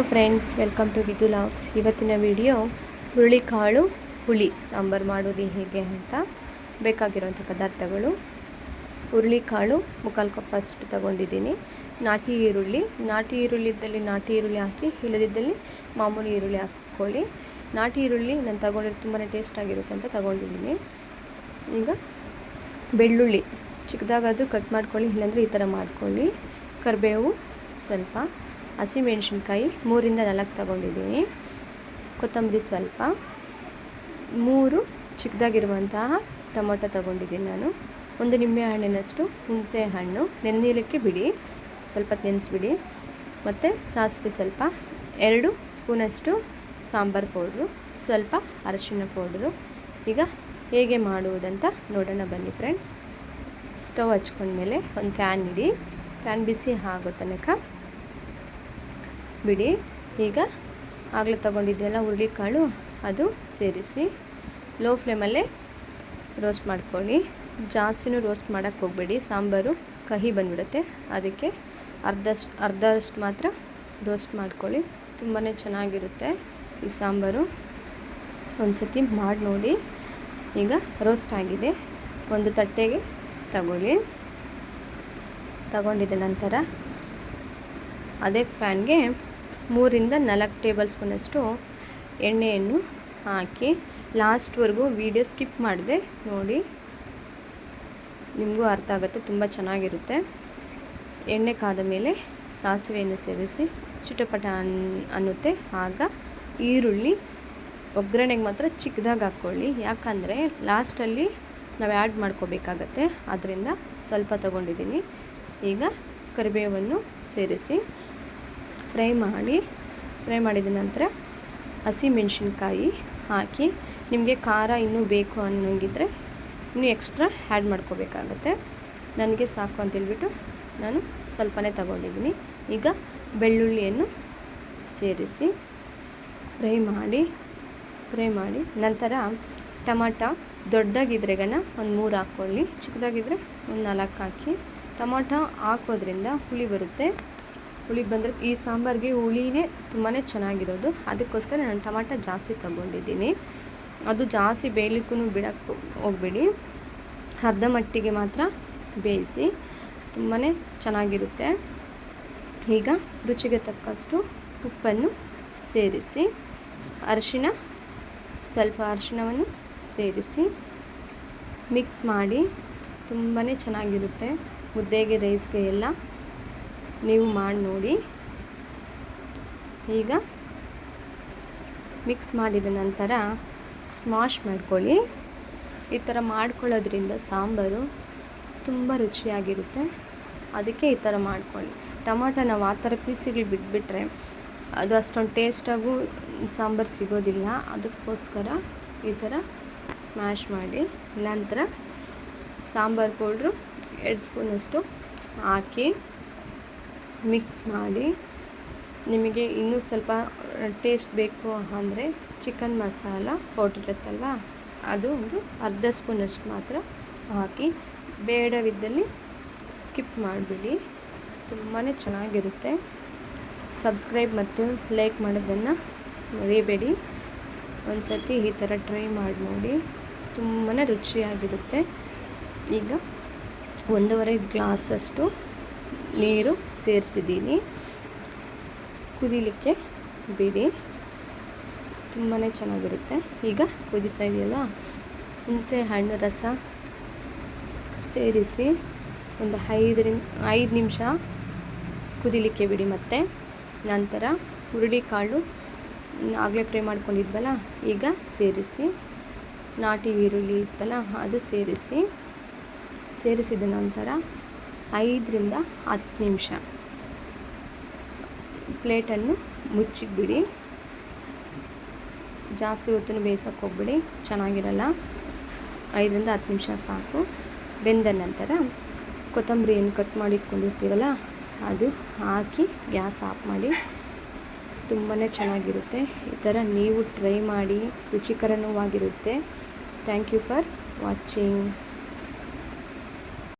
Hello friends welcome to ವಿದು ಲಾಕ್ಸ್ ಇವತ್ತಿನ ವಿಡಿಯೋ ಹುರುಳಿಕಾಳು, ಹುಳಿ, ಸಾಂಬಾರು ಮಾಡೋದು ಹೇಗೆ ಅಂತ ಬೇಕಾಗಿರುವಂಥ ಪದಾರ್ಥಗಳು. ಹುರುಳಿಕಾಳು ಮುಕ್ಕಾಲು ಕಪ್ ಅಷ್ಟು ತಗೊಂಡಿದ್ದೀನಿ. ನಾಟಿ ಈರುಳ್ಳಿ ನಾಟಿ ಈರುಳ್ಳಿ ಇದ್ದಲ್ಲಿ ನಾಟಿ ಈರುಳ್ಳಿ ಹಾಕಿ, ಇಲ್ಲದಿದ್ದಲ್ಲಿ ಮಾಮೂಲಿ ಈರುಳ್ಳಿ ಹಾಕ್ಕೊಳ್ಳಿ. ನಾಟಿ ಈರುಳ್ಳಿ ನಾನು ತಗೊಂಡಿರೋದು ತುಂಬಾ ಟೇಸ್ಟ್ ಆಗಿರುತ್ತೆ ಅಂತ ತಗೊಂಡಿದ್ದೀನಿ. ಈಗ ಬೆಳ್ಳುಳ್ಳಿ, ಚಿಕ್ಕದಾಗದು ಕಟ್ ಮಾಡ್ಕೊಳ್ಳಿ, ಇಲ್ಲಾಂದರೆ ಈ ಥರ ಮಾಡ್ಕೊಳ್ಳಿ. ಕರಿಬೇವು ಸ್ವಲ್ಪ. ಹಸಿಮೆಣ್ಸಿನ್ಕಾಯಿ ಮೂರಿಂದ ನಾಲ್ಕು ತಗೊಂಡಿದ್ದೀನಿ. ಕೊತ್ತಂಬರಿ ಸ್ವಲ್ಪ. ಮೂರು ಚಿಕ್ಕದಾಗಿರುವಂತಹ ಟೊಮೊಟೊ ತಗೊಂಡಿದ್ದೀನಿ ನಾನು. ಒಂದು ನಿಂಬೆ ಹಣ್ಣಿನಷ್ಟು ಹುಣಸೆ ಹಣ್ಣು. ನೆನೆಲಿಕ್ಕೆ ಬಿಡಿ. ಸ್ವಲ್ಪ ನೆನೆಸ್ಬಿಡಿ. ಮತ್ತು ಸಾಸಿವೆ ಸ್ವಲ್ಪ. ಎರಡು ಸ್ಪೂನಷ್ಟು ಸಾಂಬಾರು ಪೌಡ್ರು. ಸ್ವಲ್ಪ ಅರಶಿನ ಪೌಡ್ರು. ಈಗ ಹೇಗೆ ಮಾಡುವುದಂತ ನೋಡೋಣ ಬನ್ನಿ ಫ್ರೆಂಡ್ಸ್. ಸ್ಟವ್ ಹಚ್ಕೊಂಡ್ಮೇಲೆ ಒಂದು ಫ್ಯಾನ್ ಇಡಿ. ಫ್ಯಾನ್ ಬಿಸಿ ಆಗೋ ತನಕ ಬಿಡಿ. ಈಗ ಆಗಲೇ ತೊಗೊಂಡಿದ್ವಲ್ಲ ಹುರುಳಿಕಾಳು, ಅದು ಸೇರಿಸಿ. ಲೋ ಫ್ಲೇಮಲ್ಲೇ ರೋಸ್ಟ್ ಮಾಡ್ಕೊಳ್ಳಿ. ಜಾಸ್ತಿನೂ ರೋಸ್ಟ್ ಮಾಡೋಕ್ಕೆ ಹೋಗಬೇಡಿ. ಸಾಂಬಾರು ಕಹಿ ಬಂದ್ಬಿಡುತ್ತೆ. ಅದಕ್ಕೆ ಅರ್ಧಷ್ಟು ಅರ್ಧಷ್ಟು ಮಾತ್ರ ರೋಸ್ಟ್ ಮಾಡ್ಕೊಳ್ಳಿ. ತುಂಬಾ ಚೆನ್ನಾಗಿರುತ್ತೆ ಈ ಸಾಂಬಾರು. ಒಂದು ಸತಿ ಮಾಡಿ ನೋಡಿ. ಈಗ ರೋಸ್ಟ್ ಆಗಿದೆ. ಒಂದು ತಟ್ಟೆಗೆ ತಗೊಳ್ಳಿ. ತಗೊಂಡಿದ ನಂತರ ಅದೇ ಪ್ಯಾನ್ಗೆ ಮೂರಿಂದ ನಾಲ್ಕು ಟೇಬಲ್ ಸ್ಪೂನಷ್ಟು ಎಣ್ಣೆಯನ್ನು ಹಾಕಿ ಲಾಸ್ಟ್ವರೆಗೂ ವಿಡಿಯೋ ಸ್ಕಿಪ್ ಮಾಡಿದೆ ನೋಡಿ. ನಿಮಗೂ ಅರ್ಥ ಆಗುತ್ತೆ, ತುಂಬ ಚೆನ್ನಾಗಿರುತ್ತೆ. ಎಣ್ಣೆ ಕಾದ ಮೇಲೆ ಸಾಸಿವೆಯನ್ನು ಸೇರಿಸಿ ಚಿಟಪಟ ಅನ್, ಅನ್ನುತ್ತೆ. ಆಗ ಈರುಳ್ಳಿ ಒಗ್ಗರಣೆಗೆ ಮಾತ್ರ ಚಿಕ್ಕದಾಗಿ ಹಾಕ್ಕೊಳ್ಳಿ ಯಾಕಂದರೆ ಲಾಸ್ಟಲ್ಲಿ ನಾವು ಆ್ಯಡ್ ಮಾಡ್ಕೋಬೇಕಾಗತ್ತೆ. ಅದರಿಂದ ಸ್ವಲ್ಪ ತಗೊಂಡಿದ್ದೀನಿ. ಈಗ ಕರಿಬೇವನ್ನು ಸೇರಿಸಿ ಫ್ರೈ ಮಾಡಿ, ಫ್ರೈ ಮಾಡಿದ ನಂತರ ಹಸಿ ಮೆಣಸಿನ್ಕಾಯಿ ಹಾಕಿ, ನಿಮಗೆ ಖಾರ ಇನ್ನೂ ಬೇಕು ಅನ್ನೋಂಗಿದ್ರೆ ಇನ್ನೂ ಎಕ್ಸ್ಟ್ರಾ ಆ್ಯಡ್ ಮಾಡ್ಕೋಬೇಕಾಗತ್ತೆ. ನನಗೆ ಸಾಕು ಅಂತೇಳ್ಬಿಟ್ಟು ನಾನು ಸ್ವಲ್ಪನೇ ತಗೊಂಡಿದ್ದೀನಿ. ಈಗ ಬೆಳ್ಳುಳ್ಳಿಯನ್ನು ಸೇರಿಸಿ ಫ್ರೈ ಮಾಡಿ ಫ್ರೈ ಮಾಡಿ ನಂತರ ಟಮಾಟ ದೊಡ್ಡದಾಗಿದ್ರೆಗನ ಒಂದು ಮೂರು ಹಾಕ್ಕೊಳ್ಳಿ ಚಿಕ್ಕದಾಗಿದ್ದರೆ ಒಂದು ನಾಲ್ಕು ಹಾಕಿ. ಟೊಮಾಟೊ ಹಾಕೋದ್ರಿಂದ ಹುಳಿ ಬರುತ್ತೆ. ಹುಳಿ ಬಂದರೆ ಈ ಸಾಂಬಾರಿಗೆ ಹುಳಿನೇ ತುಂಬಾ ಚೆನ್ನಾಗಿರೋದು ಅದಕ್ಕೋಸ್ಕರ ನಾನು ಟೊಮಾಟೊ ಜಾಸ್ತಿ ತಗೊಂಡಿದ್ದೀನಿ. ಅದು ಜಾಸ್ತಿ ಬೇಯಲಿಕ್ಕೂ ಬಿಡಕ್ಕೆ ಹೋಗ್ಬೇಡಿ. ಅರ್ಧ ಮಟ್ಟಿಗೆ ಮಾತ್ರ ಬೇಯಿಸಿ ತುಂಬಾ ಚೆನ್ನಾಗಿರುತ್ತೆ. ಈಗ ರುಚಿಗೆ ತಕ್ಕಷ್ಟು ಉಪ್ಪನ್ನು ಸೇರಿಸಿ, ಅರಿಶಿನ, ಸ್ವಲ್ಪ ಅರಿಶಿನವನ್ನು ಸೇರಿಸಿ ಮಿಕ್ಸ್ ಮಾಡಿ ತುಂಬಾ ಚೆನ್ನಾಗಿರುತ್ತೆ. ಮುದ್ದೆಗೆ ರೈಸ್ಗೆ ಎಲ್ಲ ನೀವು ಮಾಡಿ ನೋಡಿ. ಈಗ ಮಿಕ್ಸ್ ಮಾಡಿದ ನಂತರ ಸ್ಮಾಶ್ ಮಾಡ್ಕೊಳ್ಳಿ. ಈ ಥರ ಮಾಡ್ಕೊಳ್ಳೋದ್ರಿಂದ ಸಾಂಬಾರು ತುಂಬ ರುಚಿಯಾಗಿರುತ್ತೆ. ಅದಕ್ಕೆ ಈ ಥರ ಮಾಡ್ಕೊಳ್ಳಿ. ಟೊಮಾಟೊ ನಾವು ಆ ಥರ ಪೀಸಿಗಳು ಬಿಟ್ಬಿಟ್ರೆ ಅದು ಅಷ್ಟೊಂದು ಟೇಸ್ಟಾಗೂ ಸಾಂಬಾರು ಸಿಗೋದಿಲ್ಲ. ಅದಕ್ಕೋಸ್ಕರ ಈ ಥರ ಸ್ಮ್ಯಾಶ್ ಮಾಡಿ. ನಂತರ ಸಾಂಬಾರು ಪೌಡ್ರು ಎರಡು ಸ್ಪೂನಷ್ಟು ಹಾಕಿ ಮಿಕ್ಸ್ ಮಾಡಿ ನಿಮಗೆ ಇನ್ನೂ ಸ್ವಲ್ಪ ಟೇಸ್ಟ್ ಬೇಕು ಅಂದರೆ ಚಿಕನ್ ಮಸಾಲ ಕೊಟ್ಟಿರುತ್ತಲ್ವ ಅದು ಒಂದು ಅರ್ಧ ಸ್ಪೂನಷ್ಟು ಮಾತ್ರ ಹಾಕಿ ಬೇಡವಿದ್ದಲ್ಲಿ ಸ್ಕಿಪ್ ಮಾಡಿಬಿಡಿ. ತುಂಬಾ ಚೆನ್ನಾಗಿರುತ್ತೆ. ಸಬ್ಸ್ಕ್ರೈಬ್ ಮತ್ತು ಲೈಕ್ ಮಾಡೋದನ್ನು ಮರಿಬೇಡಿ. ಒಂದು ಸರ್ತಿ ಈ ಥರ ಟ್ರೈ ಮಾಡಿ ನೋಡಿ ತುಂಬಾ ರುಚಿಯಾಗಿರುತ್ತೆ. ಈಗ ಒಂದೂವರೆ ಗ್ಲಾಸಷ್ಟು ನೀರು ಸೇರಿಸಿದ್ದೀನಿ. ಕುದಿಲಿಕ್ಕೆ ಬಿಡಿ. ತುಂಬಾ ಚೆನ್ನಾಗಿರುತ್ತೆ. ಈಗ ಕುದೀತಾ ಇದೆಯಲ್ಲ, ಹುಣಸೆ ಹಣ್ಣು ರಸ ಸೇರಿಸಿ ಒಂದು ಐದರಿಂದ, ಐದು ನಿಮಿಷ ಕುದಿಲಿಕ್ಕೆ ಬಿಡಿ ಮತ್ತೆ. ನಂತರ ಹುರುಳಿಕಾಳು ಆಗಲೇ ಫ್ರೈ ಮಾಡ್ಕೊಂಡಿದ್ವಲ್ಲ, ಈಗ ಸೇರಿಸಿ, ನಾಟಿ ಈರುಳ್ಳಿ ಇತ್ತಲ್ಲ, ಅದು ಸೇರಿಸಿ, ಸೇರಿಸಿದ ನಂತರ ಐದರಿಂದ ಹತ್ತು ನಿಮಿಷ. ಪ್ಲೇಟನ್ನು ಮುಚ್ಚಿಬಿಡಿ ಜಾಸ್ತಿ ಹೊತ್ತು ಬೇಯಿಸೋಕೆ ಹೋಗ್ಬಿಡಿ, ಚೆನ್ನಾಗಿರಲ್ಲ. ಐದರಿಂದ ಹತ್ತು ನಿಮಿಷ ಸಾಕು. ಬೆಂದ ನಂತರ ಕೊತ್ತಂಬರಿಯನ್ನು ಕಟ್ ಮಾಡಿ ಇಟ್ಕೊಂಡಿರ್ತೀವಲ್ಲ ಅದು ಹಾಕಿ ಗ್ಯಾಸ್ ಆಫ್ ಮಾಡಿ. ತುಂಬಾ ಚೆನ್ನಾಗಿರುತ್ತೆ. ಈ ಥರ ನೀವು ಟ್ರೈ ಮಾಡಿ, ರುಚಿಕರನೂ ಆಗಿರುತ್ತೆ. Thank you for watching.